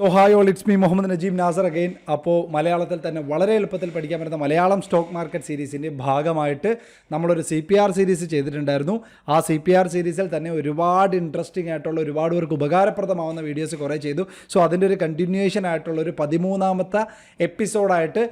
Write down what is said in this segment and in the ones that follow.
So hi all it's me Muhammad Najeeb Nasar again അപ്പോൾ മലയാളത്തിൽ തന്നെ വളരെ എളുപ്പത്തിൽ പഠിക്കാൻ പറ്റുന്ന മലയാളം സ്റ്റോക്ക് മാർക്കറ്റ് സീരീസിന്റെ ഭാഗമായിട്ട് നമ്മളൊരു സി പി ആർ സീരീസ് ചെയ്തിട്ടുണ്ടായിരുന്നു. ആ സി പി ആർ സീരീസിൽ തന്നെ ഒരുപാട് ഇൻട്രസ്റ്റിംഗ് ആയിട്ടുള്ള ഒരുപാട് പേർക്ക് ഉപകാരപ്രദമാവുന്ന വീഡിയോസ് കുറേ ചെയ്തു. സോ അതിന്റെ ഒരു കണ്ടിന്യൂവേഷൻ ആയിട്ടുള്ള ഒരു പതിമൂന്നാമത്തെ എപ്പിസോഡായിട്ട്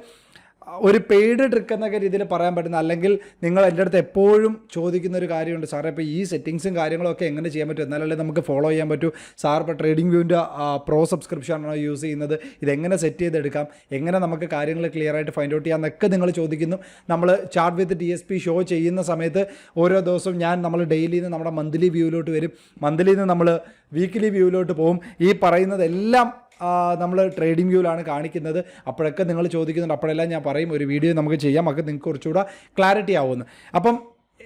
ഒരു പെയ്ഡ് ട്രിക്ക് എന്നൊക്കെ രീതിയിൽ പറയാൻ പറ്റുന്ന അല്ലെങ്കിൽ നിങ്ങൾ എന്റെ അടുത്ത് എപ്പോഴും ചോദിക്കുന്ന ഒരു കാര്യമുണ്ട്. സാറേ ഇപ്പോൾ ഈ സെറ്റിങ്സും കാര്യങ്ങളൊക്കെ എങ്ങനെ ചെയ്യാൻ പറ്റും? എന്നാലല്ലേ നമുക്ക് ഫോളോ ചെയ്യാൻ പറ്റൂ. സാർ ഇപ്പോൾ ട്രേഡിംഗ് വ്യൂവിന്റെ പ്രോ സബ്സ്ക്രിപ്ഷൻ ആണോ യൂസ് ചെയ്യുന്നത്? ഇതെങ്ങനെ സെറ്റ് ചെയ്തെടുക്കാം? എങ്ങനെ നമുക്ക് കാര്യങ്ങൾ ക്ലിയർ ആയിട്ട് ഫൈൻഡ് ഔട്ട് ചെയ്യാം എന്നൊക്കെ നിങ്ങൾ ചോദിക്കുന്നു. നമ്മൾ chart with T S P show ചെയ്യുന്ന സമയത്ത് ഓരോ ദിവസവും ഞാൻ നമ്മൾ ഡെയിലിയിൽ നിന്ന് നമ്മുടെ മന്ത്ലി വ്യൂവിലോട്ട് വരും. മന്ത്ലിയിൽ നിന്ന് നമ്മൾ വീക്കിലി വ്യൂവിലോട്ട് പോകും. ഈ പറയുന്നതെല്ലാം നമ്മൾ ട്രേഡിംഗ് വ്യൂവിലാണ് കാണിക്കുന്നത്. അപ്പോഴൊക്കെ നിങ്ങൾ ചോദിക്കുന്നുണ്ട്. അപ്പോഴെല്ലാം ഞാൻ പറയും. ഒരു വീഡിയോ നമുക്ക് ചെയ്യാം. ഒക്കെ നിങ്ങൾക്ക് കുറച്ചുകൂടെ ക്ലാരിറ്റി ആവുമെന്ന്. അപ്പം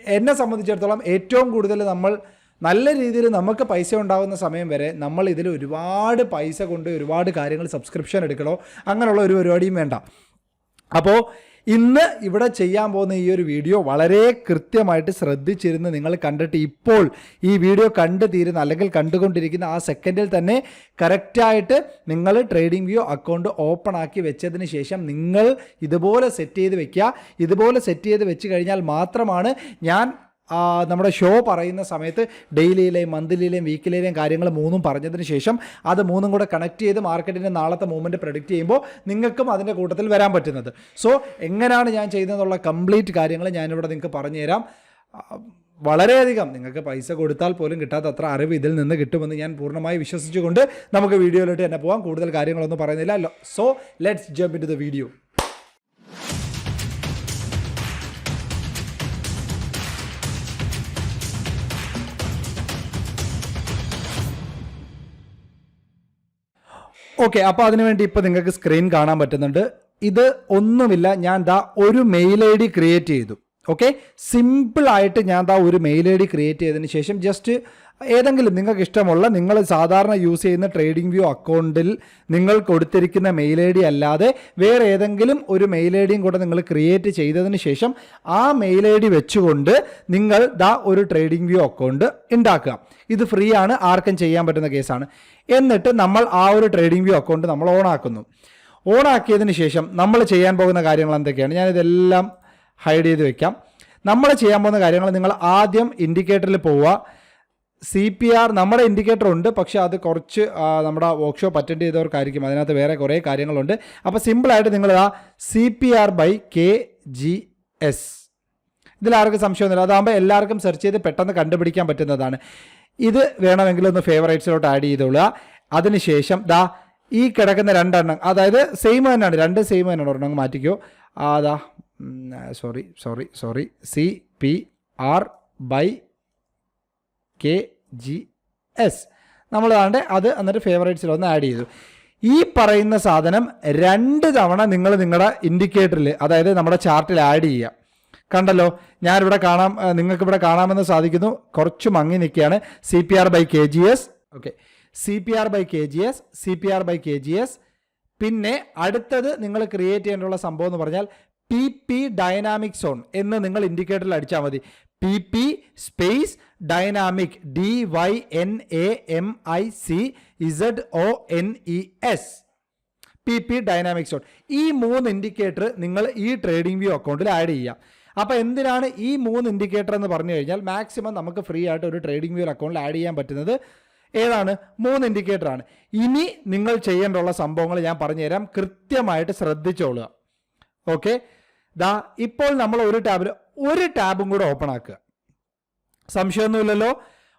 എന്നെ സംബന്ധിച്ചിടത്തോളം ഏറ്റവും കൂടുതൽ നമ്മൾ നല്ല രീതിയിൽ നമുക്ക് പൈസ ഉണ്ടാകുന്ന സമയം വരെ നമ്മൾ ഇതിൽ ഒരുപാട് പൈസ കൊണ്ട് ഒരുപാട് കാര്യങ്ങൾ സബ്സ്ക്രിപ്ഷൻ എടുക്കണോ? അങ്ങനെയുള്ള ഒരു പരിപാടിയും വേണ്ട. അപ്പോൾ ഇന്ന് ഇവിടെ ചെയ്യാൻ പോകുന്ന ഈ ഒരു വീഡിയോ വളരെ കൃത്യമായിട്ട് ശ്രദ്ധിച്ചിരുന്ന് നിങ്ങൾ കണ്ടിട്ട് ഇപ്പോൾ ഈ വീഡിയോ കണ്ടു തീരുന്ന അല്ലെങ്കിൽ കണ്ടുകൊണ്ടിരിക്കുന്ന ആ സെക്കൻഡിൽ തന്നെ കറക്റ്റായിട്ട് നിങ്ങൾ ട്രേഡിംഗ് വ്യൂ അക്കൗണ്ട് ഓപ്പൺ ആക്കി വെച്ചതിന് ശേഷം നിങ്ങൾ ഇതുപോലെ സെറ്റ് ചെയ്ത് വെക്കുക. ഇതുപോലെ സെറ്റ് ചെയ്ത് വെച്ച് കഴിഞ്ഞാൽ മാത്രമാണ് ഞാൻ നമ്മുടെ ഷോ പറയുന്ന സമയത്ത് ഡെയിലിയിലെയും മന്ത്ലിയിലെയും വീക്കിലെയും കാര്യങ്ങൾ മൂന്നും പറഞ്ഞതിന് ശേഷം അത് മൂന്നും കൂടെ കണക്ട് ചെയ്ത് മാർക്കറ്റിന്റെ നാളത്തെ മൂവ്മെന്റ് പ്രൊഡിക്റ്റ് ചെയ്യുമ്പോൾ നിങ്ങൾക്കും അതിന്റെ കൂട്ടത്തിൽ വരാൻ പറ്റുന്നത്. സോ എങ്ങനെയാണ് ഞാൻ ചെയ്യുന്നതെന്നുള്ള കംപ്ലീറ്റ് കാര്യങ്ങൾ ഞാനിവിടെ നിങ്ങൾക്ക് പറഞ്ഞുതരാം. വളരെയധികം നിങ്ങൾക്ക് പൈസ കൊടുത്താൽ പോലും കിട്ടാത്ത അത്ര അറിവ് ഇതിൽ നിന്ന് കിട്ടുമെന്ന് ഞാൻ പൂർണമായി വിശ്വസിച്ചുകൊണ്ട് നമുക്ക് വീഡിയോയിലോട്ട് തന്നെ പോകാം കൂടുതൽ കാര്യങ്ങളൊന്നും പറയുന്നില്ല. So let's jump into the video okay അപ്പോൾ അതിനുവേണ്ടി ഇപ്പോൾ നിങ്ങൾക്ക് സ്ക്രീൻ കാണാൻ പറ്റുന്നുണ്ട്. ഇത് ഒന്നുമില്ല ഞാൻ ദാ ഒരു മെയിൽ ഐ ഡി ക്രിയേറ്റ് ചെയ്തു. ഓക്കെ സിമ്പിളായിട്ട് ഞാൻ ദാ ഒരു മെയിൽ ഐ ഡി ക്രിയേറ്റ് ചെയ്തതിന് ശേഷം ജസ്റ്റ് ഏതെങ്കിലും നിങ്ങൾക്ക് ഇഷ്ടമുള്ള നിങ്ങൾ സാധാരണ യൂസ് ചെയ്യുന്ന ട്രേഡിംഗ് വ്യൂ അക്കൗണ്ടിൽ നിങ്ങൾ കൊടുത്തിരിക്കുന്ന മെയിൽ ഐ ഡി അല്ലാതെ വേറെ ഏതെങ്കിലും ഒരു മെയിൽ ഐ ഡിയും കൂടെ നിങ്ങൾ ക്രിയേറ്റ് ചെയ്തതിന് ശേഷം ആ മെയിൽ ഐ ഡി വെച്ചുകൊണ്ട് നിങ്ങൾ ദാ ഒരു ട്രേഡിംഗ് വ്യൂ അക്കൗണ്ട് ഉണ്ടാക്കുക ഇത് ഫ്രീ ആണ് ആർക്കും ചെയ്യാൻ പറ്റുന്ന കേസാണ് എന്നിട്ട് നമ്മൾ ആ ഒരു ട്രേഡിംഗ് വ്യൂ അക്കൗണ്ട് നമ്മൾ ഓൺ ആക്കുന്നു. ഓൺ ആക്കിയതിന് ശേഷം നമ്മൾ ചെയ്യാൻ പോകുന്ന കാര്യങ്ങൾ എന്തൊക്കെയാണ്? ഞാനിതെല്ലാം ഹൈഡ് ചെയ്ത് വെക്കാം. നമ്മൾ ചെയ്യാൻ പോകുന്ന കാര്യങ്ങൾ നിങ്ങൾ ആദ്യം ഇൻഡിക്കേറ്ററിൽ പോവുക. സി പി ആർ നമ്മുടെ ഇൻഡിക്കേറ്റർ ഉണ്ട് പക്ഷേ അത് കുറച്ച് നമ്മുടെ വർക്ക്ഷോപ്പ് അറ്റൻഡ് ചെയ്തവർക്കായിരിക്കും. അതിനകത്ത് വേറെ കുറേ കാര്യങ്ങളുണ്ട്. അപ്പോൾ സിമ്പിളായിട്ട് നിങ്ങൾ ആ C P R by K G S ഇതിലാർക്കും സംശയമൊന്നുമില്ല. അതാകുമ്പോൾ എല്ലാവർക്കും സെർച്ച് ചെയ്ത് പെട്ടെന്ന് കണ്ടുപിടിക്കാൻ പറ്റുന്നതാണ്. ഇത് വേണമെങ്കിൽ ഒന്ന് ഫേവറേറ്റ്സിലോട്ട് ആഡ് ചെയ്തോളുക. അതിനുശേഷം ദാ ഈ കിടക്കുന്ന രണ്ടെണ്ണം അതായത് സെയിം തന്നെയാണ്. രണ്ട് സെയിം തന്നെയാണ് ഒരെണ്ണം മാറ്റിക്കോ. അതാ sorry sorry sorry C P R by K G S നമ്മൾ താണ്ട് അത് എന്നിട്ട് ഫേവറേറ്റ്സിൽ ഒന്ന് ആഡ് ചെയ്തു. ഈ പറയുന്ന സാധനം രണ്ട് തവണ നിങ്ങൾ നിങ്ങളുടെ ഇൻഡിക്കേറ്ററിൽ അതായത് നമ്മുടെ ചാർട്ടിൽ ആഡ് ചെയ്യുക. കണ്ടല്ലോ? ഞാനിവിടെ കാണാം നിങ്ങൾക്ക് ഇവിടെ കാണാമെന്ന് സാധിക്കുന്നു. കുറച്ച് മങ്ങി നിൽക്കുകയാണ്. C P R by K G S okay C P R by K G S C P R by K G S പിന്നെ അടുത്തത് നിങ്ങൾ ക്രിയേറ്റ് ചെയ്യേണ്ടുള്ള സംഭവം എന്ന് പറഞ്ഞാൽ പി പി ഡൈനാമിക് സോൺ എന്ന് നിങ്ങൾ ഇൻഡിക്കേറ്ററിൽ അടിച്ചാൽ മതി. P P space dynamic D Y N A M I C Z O N E S P P dynamic zone ഈ മൂന്ന് ഇൻഡിക്കേറ്റർ നിങ്ങൾ ഈ ട്രേഡിംഗ് വ്യൂ അക്കൗണ്ടിൽ ആഡ് ചെയ്യുക അപ്പോൾ എന്തിനാണ് ഈ മൂന്ന് ഇൻഡിക്കേറ്റർ എന്ന് പറഞ്ഞു കഴിഞ്ഞാൽ മാക്സിമം നമുക്ക് ഫ്രീ ആയിട്ട് ഒരു ട്രേഡിംഗ് വ്യൂ അക്കൗണ്ടിൽ ആഡ് ചെയ്യാൻ പറ്റുന്നത് ഏതാണ്? മൂന്ന് ഇൻഡിക്കേറ്റർ ആണ്. ഇനി നിങ്ങൾ ചെയ്യേണ്ടുള്ള സംഭവങ്ങൾ ഞാൻ പറഞ്ഞുതരാം. കൃത്യമായിട്ട് ശ്രദ്ധിച്ചോളുക. ഓക്കെ ദാ ഇപ്പോൾ നമ്മൾ ഒരു ടാബിൽ ഒരു ടാബും കൂടെ ഓപ്പൺ ആക്കുക. സംശയമൊന്നുമില്ലല്ലോ.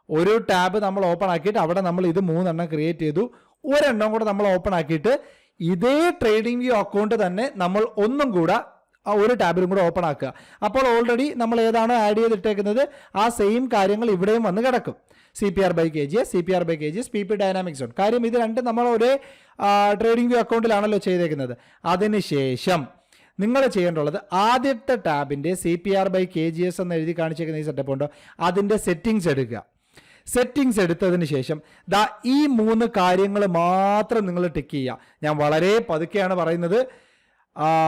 ഒരു ടാബ് നമ്മൾ ഓപ്പൺ ആക്കിയിട്ട് അവിടെ നമ്മൾ ഇത് മൂന്നെണ്ണം ക്രിയേറ്റ് ചെയ്തു. ഒരെണ്ണം കൂടെ നമ്മൾ ഓപ്പൺ ആക്കിയിട്ട് ഇതേ ട്രേഡിംഗ് വ്യൂ അക്കൗണ്ട് തന്നെ നമ്മൾ ഒന്നും കൂടെ ഒരു ടാബിലും കൂടെ ഓപ്പൺ ആക്കുക. അപ്പോൾ ഓൾറെഡി നമ്മൾ ഏതാണ് ആഡ് ചെയ്തിട്ടേക്കുന്നത്? ആ സെയിം കാര്യങ്ങൾ ഇവിടെയും വന്ന് കിടക്കും. C P R by K G C P R by K G P P dynamics ഉണ്ട് കാര്യം ഇത് രണ്ടും നമ്മൾ ഒരേ ട്രേഡിംഗ് വ്യൂ അക്കൗണ്ടിലാണല്ലോ ചെയ്തേക്കുന്നത്. അതിനുശേഷം നിങ്ങൾ ചെയ്യേണ്ടുള്ളത് ആദ്യത്തെ ടാബിന്റെ C P R by K G S എന്ന് എഴുതി കാണിച്ചേക്കുന്ന ഈ സെറ്റപ്പ് ഉണ്ടോ? അതിന്റെ സെറ്റിങ്സ് എടുക്കുക. സെറ്റിങ്സ് എടുത്തതിന് ശേഷം ദാ ഈ മൂന്ന് കാര്യങ്ങൾ മാത്രം നിങ്ങൾ ടിക്ക് ചെയ്യുക. ഞാൻ വളരെ പതുക്കെയാണ് പറയുന്നത്.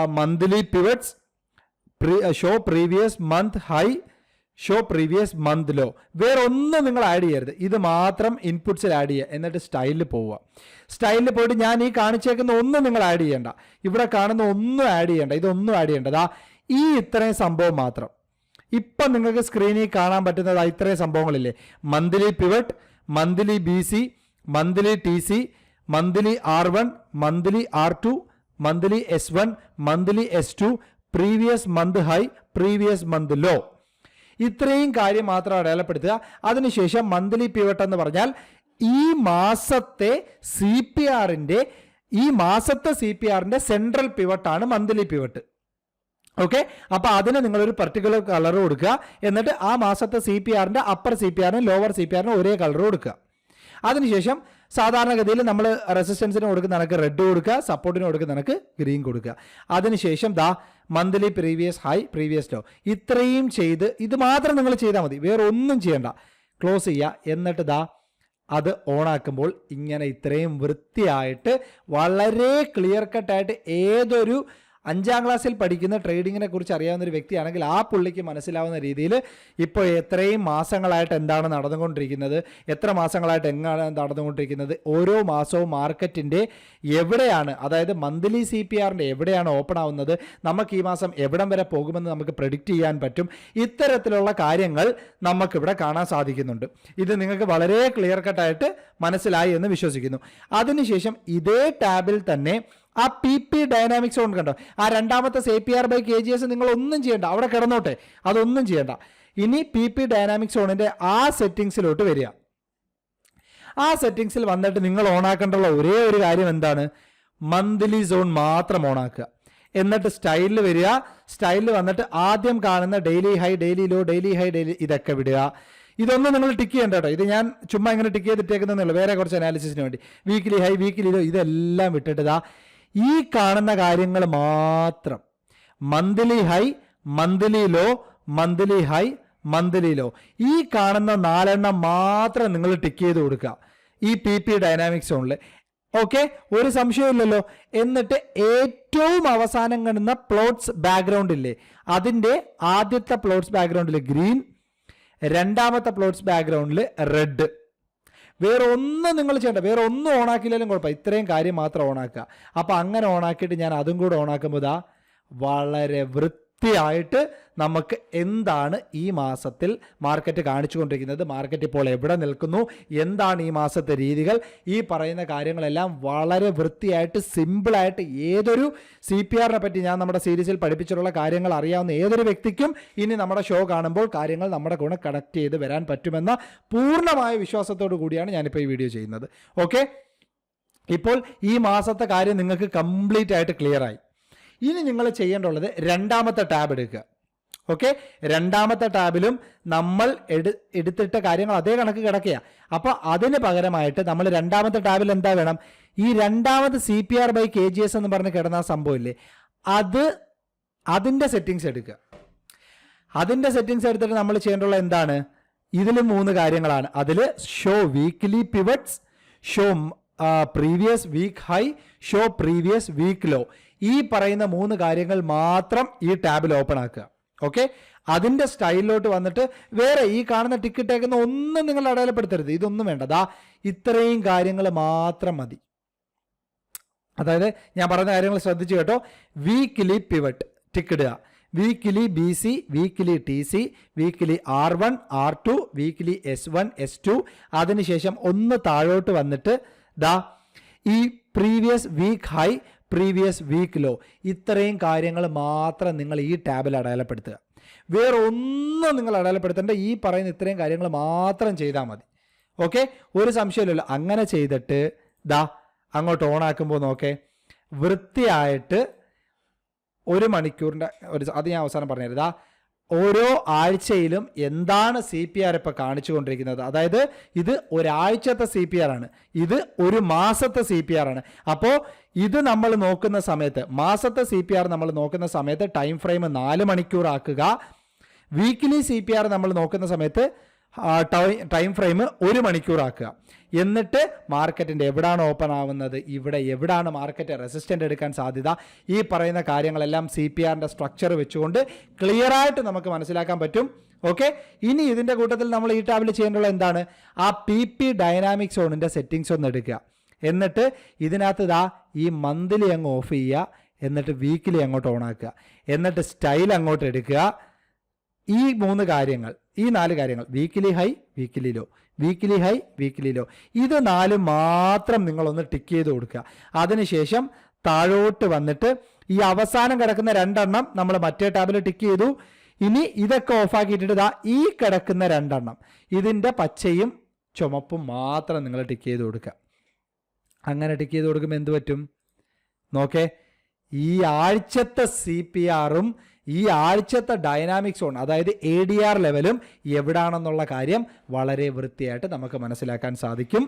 Monthly pivots show previous month high show previous month low. വേറെ ഒന്നും നിങ്ങൾ ആഡ് ചെയ്യരുത്. ഇത് മാത്രം ഇൻപുട്സിൽ ആഡ് ചെയ്യുക. എന്നിട്ട് സ്റ്റൈലിൽ പോവുക. സ്റ്റൈലിൽ പോയിട്ട് ഞാൻ ഈ കാണിച്ചേക്കുന്ന ഒന്നും നിങ്ങൾ ആഡ് ചെയ്യേണ്ട. ഇവിടെ കാണുന്ന ഒന്നും ആഡ് ചെയ്യണ്ട. ഇതൊന്നും ആഡ് ചെയ്യേണ്ടതാ ഈ ഇത്രയും സംഭവം മാത്രം. ഇപ്പം നിങ്ങൾക്ക് സ്ക്രീനിൽ കാണാൻ പറ്റുന്നത് ഇത്രയും സംഭവങ്ങളില്ലേ? Monthly pivot monthly B C monthly T C monthly R one monthly R two monthly S one monthly S two previous month high previous month low ഇത്രയും കാര്യം മാത്രം അടയാളപ്പെടുത്തുക. അതിനുശേഷം മന്ത്ലി പിവട്ട് എന്ന് പറഞ്ഞാൽ ഈ മാസത്തെ സി പി ആറിന്റെ ഈ മാസത്തെ സി പി ആറിന്റെ സെൻട്രൽ പിവട്ടാണ് മന്ത്ലി പിവട്ട് ഓക്കെ അപ്പൊ അതിന് നിങ്ങളൊരു പർട്ടിക്കുലർ കളർ കൊടുക്കുക. എന്നിട്ട് ആ മാസത്തെ സി പി ആറിന്റെ അപ്പർ സി പി ആറിനും ലോവർ സി പി ആറിനും ഒരേ കളർ കൊടുക്കുക. അതിനുശേഷം സാധാരണഗതിയിൽ നമ്മൾ റെസിസ്റ്റൻസിന് കൊടുക്കുന്ന നിനക്ക് റെഡ് കൊടുക്കുക. സപ്പോർട്ടിന് കൊടുക്കുന്ന നിനക്ക് ഗ്രീൻ കൊടുക്കുക. അതിനുശേഷം ദാ monthly previous high previous low ഇത്രയും ചെയ്ത് ഇത് മാത്രം നിങ്ങൾ ചെയ്താൽ മതി. വേറെ ഒന്നും ചെയ്യണ്ട. ക്ലോസ് ചെയ്യുക. എന്നിട്ട് ദാ അത് ഓണാക്കുമ്പോൾ ഇങ്ങനെ ഇത്രയും വൃത്തിയായിട്ട് വളരെ ക്ലിയർ കട്ടായിട്ട് ഏതൊരു അഞ്ചാം ക്ലാസ്സിൽ പഠിക്കുന്ന ട്രേഡിങ്ങിനെ കുറിച്ച് അറിയാവുന്ന ഒരു വ്യക്തിയാണെങ്കിൽ ആ പുള്ളിക്ക് മനസ്സിലാവുന്ന രീതിയിൽ ഇപ്പോൾ എത്രയും മാസങ്ങളായിട്ട് എന്താണ് നടന്നുകൊണ്ടിരിക്കുന്നത് എത്ര മാസങ്ങളായിട്ട് എങ്ങാണ് നടന്നുകൊണ്ടിരിക്കുന്നത് ഓരോ മാസവും മാർക്കറ്റിന്റെ എവിടെയാണ് അതായത് മന്ത്ലി സി പി ആറിന്റെ എവിടെയാണ് ഓപ്പൺ ആവുന്നത് നമുക്ക് ഈ മാസം എവിടം വരെ പോകുമെന്ന് നമുക്ക് പ്രെഡിക്റ്റ് ചെയ്യാൻ പറ്റും ഇത്തരത്തിലുള്ള കാര്യങ്ങൾ നമുക്കിവിടെ കാണാൻ സാധിക്കുന്നുണ്ട്. ഇത് നിങ്ങൾക്ക് വളരെ ക്ലിയർ കട്ടായിട്ട് മനസ്സിലായി എന്ന് വിശ്വസിക്കുന്നു. അതിനുശേഷം ഇതേ ടാബിൽ തന്നെ ആ പി പി ഡൈനാമിക്സ് കൊണ്ട് കണ്ടോ? ആ രണ്ടാമത്തെ C P R by K G S നിങ്ങൾ ഒന്നും ചെയ്യണ്ട. അവിടെ കിടന്നോട്ടെ. അതൊന്നും ചെയ്യണ്ട. ഇനി പി പി ഡൈനാമിക്സ് ഓണിന്റെ ആ സെറ്റിങ്സിലോട്ട് വരിക. ആ സെറ്റിങ്സിൽ വന്നിട്ട് നിങ്ങൾ ഓണാക്കേണ്ടുള്ള ഒരേ ഒരു കാര്യം എന്താണ്? മന്ത്ലി സോൺ മാത്രം ഓണാക്കുക. എന്നിട്ട് സ്റ്റൈലിൽ വരിക. സ്റ്റൈലിൽ വന്നിട്ട് ആദ്യം കാണുന്ന daily high daily low daily high daily ഇതൊക്കെ വിടുക. ഇതൊന്നും നിങ്ങൾ ടിക്ക് ചെയ്യണ്ട കേട്ടോ. ഇത് ഞാൻ ചുമ്മാ ഇങ്ങനെ ടിക്ക് ചെയ്തിട്ടേക്കുന്നുള്ളൂ വേറെ കുറച്ച് അനാലിസിസിന് വേണ്ടി. വീക്കിലി ഹൈ വീക്കിലി ലോ ഇതെല്ലാം വിട്ടിട്ട് ഇതാ ഈ കാണുന്ന കാര്യങ്ങൾ മാത്രം. Monthly high monthly low monthly high monthly low ഈ കാണുന്ന നാലെണ്ണം മാത്രം നിങ്ങൾ ടിക്ക് ചെയ്ത് കൊടുക്കുക. ഈ പി പി ഡൈനാമിക്സ് സോണിൽ ഓക്കെ ഒരു സംശയമില്ലല്ലോ എന്നിട്ട് ഏറ്റവും അവസാനം കാണുന്ന പ്ലോട്ട്സ് ബാക്ക്ഗ്രൗണ്ട് ഇല്ലേ? അതിന്റെ ആദ്യത്തെ പ്ലോട്ട്സ് ബാക്ക്ഗ്രൗണ്ടിൽ ഗ്രീൻ രണ്ടാമത്തെ പ്ലോട്ട്സ് ബാക്ക്ഗ്രൗണ്ടിൽ റെഡ് വേറെ ഒന്നും നിങ്ങൾ ചെയ്യണ്ട. വേറെ ഒന്നും ഓണാക്കിയില്ലെങ്കിലും കുഴപ്പമില്ല. ഇത്രയും കാര്യം മാത്രം ഓണാക്കുക. അപ്പോൾ അങ്ങനെ ഓണാക്കിയിട്ട് ഞാൻ അതും കൂടെ ഓണാക്കുമ്പോൾ ഇതാ വളരെ വൃത്തിയായിട്ട് നമുക്ക് എന്താണ് ഈ മാസത്തിൽ മാർക്കറ്റ് കാണിച്ചുകൊണ്ടിരിക്കുന്നത്? മാർക്കറ്റ് ഇപ്പോൾ എവിടെ നിൽക്കുന്നു? എന്താണ് ഈ മാസത്തെ രീതികൾ? ഈ പറയുന്ന കാര്യങ്ങളെല്ലാം വളരെ വൃത്തിയായിട്ട് സിമ്പിളായിട്ട് ഏതൊരു സി പി ആറിനെ പറ്റി ഞാൻ നമ്മുടെ സീരീസിൽ പഠിപ്പിച്ചിട്ടുള്ള കാര്യങ്ങൾ അറിയാവുന്ന ഏതൊരു വ്യക്തിക്കും ഇനി നമ്മുടെ ഷോ കാണുമ്പോൾ കാര്യങ്ങൾ നമ്മുടെ കൂടെ കണക്ട് ചെയ്ത് വരാൻ പറ്റുമെന്ന പൂർണമായ വിശ്വാസത്തോടു കൂടിയാണ് ഞാനിപ്പോൾ ഈ വീഡിയോ ചെയ്യുന്നത്. ഓക്കെ ഇപ്പോൾ ഈ മാസത്തെ കാര്യം നിങ്ങൾക്ക് കംപ്ലീറ്റ് ആയിട്ട് ക്ലിയറായി ഇനി നിങ്ങൾ ചെയ്യേണ്ടുള്ളത് രണ്ടാമത്തെ ടാബ് എടുക്കുക. ഓക്കെ രണ്ടാമത്തെ ടാബിലും നമ്മൾ എടു എടുത്തിട്ട കാര്യങ്ങൾ അതേ കണക്ക് കിടക്കുക അപ്പോൾ അതിന് പകരമായിട്ട് നമ്മൾ രണ്ടാമത്തെ ടാബിൽ എന്താ വേണം? ഈ രണ്ടാമത് C P R by K G S എന്ന് പറഞ്ഞ് കിടന്ന സംഭവമില്ലേ? അത് അതിന്റെ സെറ്റിങ്സ് എടുക്കുക. അതിന്റെ സെറ്റിങ്സ് എടുത്തിട്ട് നമ്മൾ ചെയ്യേണ്ടുള്ള എന്താണ്? ഇതിൽ മൂന്ന് കാര്യങ്ങളാണ്. അതിൽ show weekly pivots show previous week high show previous week low ഈ പറയുന്ന മൂന്ന് കാര്യങ്ങൾ മാത്രം ഈ ടാബിൽ ഓപ്പൺ ആക്കുക. ഓക്കെ അതിന്റെ സ്റ്റൈലിലോട്ട് വന്നിട്ട് വേറെ ഈ കാണുന്ന ടിക്കറ്റ് ഇട്ടേക്കുന്ന ഒന്നും നിങ്ങൾ അടയാളപ്പെടുത്തരുത്. ഇതൊന്നും വേണ്ട. ദാ ഇത്രയും കാര്യങ്ങൾ മാത്രം മതി. അതായത് ഞാൻ പറഞ്ഞ കാര്യങ്ങൾ ശ്രദ്ധിച്ചു കേട്ടോ. Weekly pivot ടിക്കിടുക weekly B C weekly T C weekly R one R two weekly S one S two അതിനുശേഷം ഒന്ന് താഴോട്ട് വന്നിട്ട് ദാ ഈ previous week high previous week low ഇത്രയും കാര്യങ്ങൾ മാത്രം നിങ്ങൾ ഈ ടാബിൽ അടയാളപ്പെടുത്തുക. വേറെ ഒന്നും നിങ്ങൾ അടയാളപ്പെടുത്തേണ്ട ഈ പറയുന്ന ഇത്രയും കാര്യങ്ങൾ മാത്രം ചെയ്താൽ മതി. ഓക്കെ ഒരു സംശയമില്ലല്ലോ അങ്ങനെ ചെയ്തിട്ട് ദാ അങ്ങോട്ട് ഓണാക്കുമ്പോൾ നോക്കേ വൃത്തിയായിട്ട് ഒരു മണിക്കൂറിന്റെ ഒരു അത് ഞാൻ അവസാനം പറഞ്ഞുതരാം. ദാ ഓരോ ആഴ്ചയിലും എന്താണ് സി പി ആർ ഇപ്പോൾ കാണിച്ചു കൊണ്ടിരിക്കുന്നത് അതായത് ഇത് ഒരാഴ്ചത്തെ സി പി ആർ ആണ്. ഇത് ഒരു മാസത്തെ സി പി ആർ ആണ്. അപ്പോൾ ഇത് നമ്മൾ നോക്കുന്ന സമയത്ത് മാസത്തെ സി പി ആർ നമ്മൾ നോക്കുന്ന സമയത്ത് ടൈം ഫ്രെയിം നാല് മണിക്കൂർ ആക്കുക വീക്കിലി സി പി ആർ നമ്മൾ നോക്കുന്ന സമയത്ത് ടൈം ഫ്രെയിം ഒരു മണിക്കൂറാക്കുക എന്നിട്ട് മാർക്കറ്റിന്റെ എവിടെയാണ് ഓപ്പൺ ആവുന്നത് ഇവിടെ എവിടെയാണ് മാർക്കറ്റ് റെസിസ്റ്റന്റ് എടുക്കാൻ സാധ്യത ഈ പറയുന്ന കാര്യങ്ങളെല്ലാം സി പി ആറിന്റെ സ്ട്രക്ചർ വെച്ചുകൊണ്ട് ക്ലിയറായിട്ട് നമുക്ക് മനസ്സിലാക്കാൻ പറ്റും. ഓക്കെ ഇനി ഇതിന്റെ കൂട്ടത്തിൽ നമ്മൾ ഈ ടാബിൽ ചെയ്യേണ്ടുള്ള എന്താണ്? ആ പി പി ഡൈനാമിക് സോണിന്റെ സെറ്റിങ്സ് ഒന്ന് എടുക്കുക. എന്നിട്ട് ഇതിനകത്ത് ഇതാ ഈ മന്ത്ലി അങ്ങ് ഓഫ് ചെയ്യുക. എന്നിട്ട് വീക്കിലി അങ്ങോട്ട് ഓൺ ആക്കുക. എന്നിട്ട് സ്റ്റൈൽ അങ്ങോട്ട് എടുക്കുക. ഈ മൂന്ന് കാര്യങ്ങൾ ഈ നാല് കാര്യങ്ങൾ. Weekly high weekly low weekly high weekly low ഇത് നാല് മാത്രം നിങ്ങളൊന്ന് ടിക്ക് ചെയ്ത് കൊടുക്കുക. അതിനുശേഷം താഴോട്ട് വന്നിട്ട് ഈ അവസാനം കിടക്കുന്ന രണ്ടെണ്ണം നമ്മൾ മറ്റേ ടാബിൽ ടിക്ക് ചെയ്തു. ഇനി ഇതൊക്കെ ഓഫാക്കിയിട്ടിട്ട് ഇതാ ഈ കിടക്കുന്ന രണ്ടെണ്ണം. ഇതിന്റെ പച്ചയും ചുമപ്പും മാത്രം നിങ്ങൾ ടിക്ക് ചെയ്ത് കൊടുക്കുക. അങ്ങനെ ടിക്ക് ചെയ്ത് കൊടുക്കുമ്പോൾ എന്ത് പറ്റും? നോക്കേ. ഈ ആഴ്ചത്തെ സി പി ആറും ഈ ആഴ്ചത്തെ ഡൈനാമിക് സോൺ അതായത് എ ഡി ആർ ലെവലും എവിടാണെന്നുള്ള കാര്യം വളരെ വൃത്തിയായിട്ട് നമുക്ക് മനസ്സിലാക്കാൻ സാധിക്കും.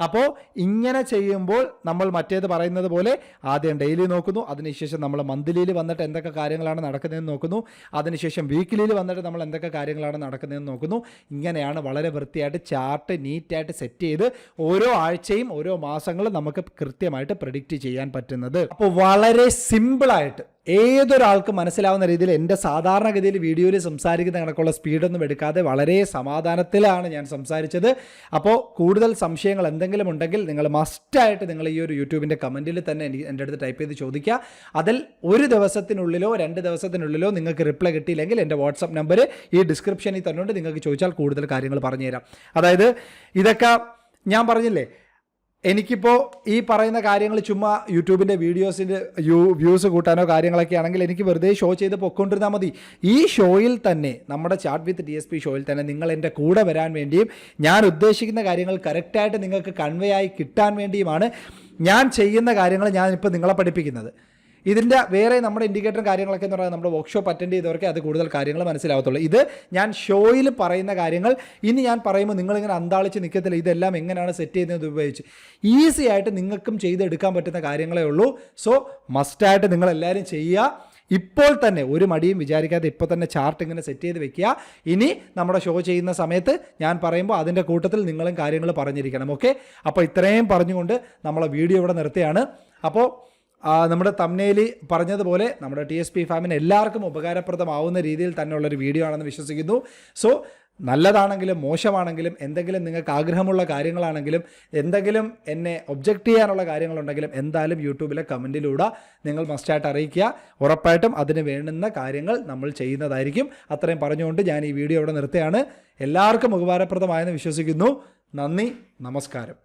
അപ്പോൾ ഇങ്ങനെ ചെയ്യുമ്പോൾ നമ്മൾ മറ്റേത് പറയുന്നത് പോലെ ആദ്യം ഡെയിലി നോക്കുന്നു അതിനുശേഷം നമ്മൾ മന്ത്ലിയിൽ വന്നിട്ട് എന്തൊക്കെ കാര്യങ്ങളാണ് നടക്കുന്നതെന്ന് നോക്കുന്നു അതിനുശേഷം വീക്കിലിയിൽ വന്നിട്ട് നമ്മൾ എന്തൊക്കെ കാര്യങ്ങളാണ് നടക്കുന്നതെന്ന് നോക്കുന്നു. ഇങ്ങനെയാണ് വളരെ വൃത്തിയായിട്ട് ചാർട്ട് നീറ്റായിട്ട് സെറ്റ് ചെയ്ത് ഓരോ ആഴ്ചയും ഓരോ മാസങ്ങളും നമുക്ക് കൃത്യമായിട്ട് പ്രഡിക്റ്റ് ചെയ്യാൻ പറ്റുന്നത്. അപ്പോൾ വളരെ സിമ്പിളായിട്ട് ഏതൊരാൾക്കും മനസ്സിലാവുന്ന രീതിയിൽ എന്റെ സാധാരണഗതിയിൽ വീഡിയോയിൽ സംസാരിക്കുന്ന കണക്കുള്ള സ്പീഡൊന്നും എടുക്കാതെ വളരെ സമാധാനത്തിലാണ് ഞാൻ സംസാരിച്ചത്. അപ്പോൾ കൂടുതൽ സംശയങ്ങൾ എന്തെങ്കിലും ഉണ്ടെങ്കിൽ നിങ്ങൾ മസ്റ്റായിട്ട് നിങ്ങൾ ഈ ഒരു യൂട്യൂബിന്റെ കമന്റിൽ തന്നെ എനിക്ക് എന്റെ അടുത്ത് ടൈപ്പ് ചെയ്ത് ചോദിക്കുക. അതിൽ ഒരു ദിവസത്തിനുള്ളിലോ രണ്ട് ദിവസത്തിനുള്ളിലോ നിങ്ങൾക്ക് റിപ്ലൈ കിട്ടിയില്ലെങ്കിൽ എന്റെ വാട്സപ്പ് നമ്പർ ഈ ഡിസ്ക്രിപ്ഷനിൽ തന്നുകൊണ്ട് നിങ്ങൾക്ക് ചോദിച്ചാൽ കൂടുതൽ കാര്യങ്ങൾ പറഞ്ഞുതരാം. അതായത് ഇതൊക്കെ ഞാൻ പറഞ്ഞില്ലേ? എനിക്കിപ്പോൾ ഈ പറയുന്ന കാര്യങ്ങൾ ചുമ്മാ യൂട്യൂബിന്റെ വീഡിയോസിന്റെ യൂ വ്യൂസ് കൂട്ടാനോ കാര്യങ്ങളൊക്കെ ആണെങ്കിൽ എനിക്ക് വെറുതെ ഷോ ചെയ്ത് പൊയ്ക്കൊണ്ടിരുന്നാൽ മതി. ഈ ഷോയിൽ തന്നെ നമ്മുടെ chat with T S P ഷോയിൽ തന്നെ നിങ്ങൾ എന്റെ കൂടെ വരാൻ വേണ്ടിയും ഞാൻ ഉദ്ദേശിക്കുന്ന കാര്യങ്ങൾ കറക്റ്റായിട്ട് നിങ്ങൾക്ക് കൺവേ ആയി കിട്ടാൻ വേണ്ടിയുമാണ് ഞാൻ ചെയ്യുന്ന കാര്യങ്ങൾ ഞാനിപ്പോൾ നിങ്ങളെ പഠിപ്പിക്കുന്നത്. ഇതിന്റെ വേറെ നമ്മുടെ ഇൻഡിക്കേറ്ററും കാര്യങ്ങളൊക്കെ എന്ന് പറയുന്നത് നമ്മുടെ വർക്ക്ഷോപ്പ് അറ്റൻഡ് ചെയ്തവർക്ക് അത് കൂടുതൽ കാര്യങ്ങൾ മനസ്സിലാവത്തുള്ളൂ. ഇത് ഞാൻ ഷോയിൽ പറയുന്ന കാര്യങ്ങൾ ഇനി ഞാൻ പറയുമ്പോൾ നിങ്ങളിങ്ങനെ അന്താളിച്ച് നിൽക്കത്തില്ല ഇതെല്ലാം എങ്ങനെയാണ് സെറ്റ് ചെയ്യുന്നത് ഉപയോഗിച്ച്. ഈസി ആയിട്ട് നിങ്ങൾക്കും ചെയ്തെടുക്കാൻ പറ്റുന്ന കാര്യങ്ങളേ ഉള്ളൂ. സോ മസ്റ്റായിട്ട് നിങ്ങളെല്ലാവരും ചെയ്യുക. ഇപ്പോൾ തന്നെ ഒരു മടിയും വിചാരിക്കാതെ ഇപ്പോൾ തന്നെ ചാർട്ട് ഇങ്ങനെ സെറ്റ് ചെയ്ത് വെക്കുക. ഇനി നമ്മുടെ ഷോ ചെയ്യുന്ന സമയത്ത് ഞാൻ പറയുമ്പോൾ അതിന്റെ കൂട്ടത്തിൽ നിങ്ങളും കാര്യങ്ങൾ പറഞ്ഞിരിക്കണം ഓക്കെ അപ്പോൾ ഇത്രയും പറഞ്ഞുകൊണ്ട് നമ്മളെ വീഡിയോ ഇവിടെ നിർത്തിയാണ് അപ്പോൾ നമ്മുടെ തമ്നേലി പറഞ്ഞതുപോലെ നമ്മുടെ ടി എസ് പി ഫാമിന് എല്ലാവർക്കും ഉപകാരപ്രദമാവുന്ന രീതിയിൽ തന്നെയുള്ളൊരു വീഡിയോ ആണെന്ന് വിശ്വസിക്കുന്നു. സോ നല്ലതാണെങ്കിലും മോശമാണെങ്കിലും എന്തെങ്കിലും നിങ്ങൾക്ക് ആഗ്രഹമുള്ള കാര്യങ്ങളാണെങ്കിലും എന്തെങ്കിലും എന്നെ ഒബ്ജക്റ്റ് ചെയ്യാനുള്ള കാര്യങ്ങളുണ്ടെങ്കിലും എന്തായാലും യൂട്യൂബിലെ കമന്റിലൂടെ നിങ്ങൾ മസ്റ്റായിട്ട് അറിയിക്കുക. ഉറപ്പായിട്ടും അതിന് വേണ്ടുന്ന കാര്യങ്ങൾ നമ്മൾ ചെയ്യുന്നതായിരിക്കും. അത്രയും പറഞ്ഞുകൊണ്ട് ഞാൻ ഈ വീഡിയോ ഇവിടെ നിർത്തുകയാണ്. എല്ലാവർക്കും ഉപകാരപ്രദമായെന്ന് വിശ്വസിക്കുന്നു. നന്ദി നമസ്കാരം.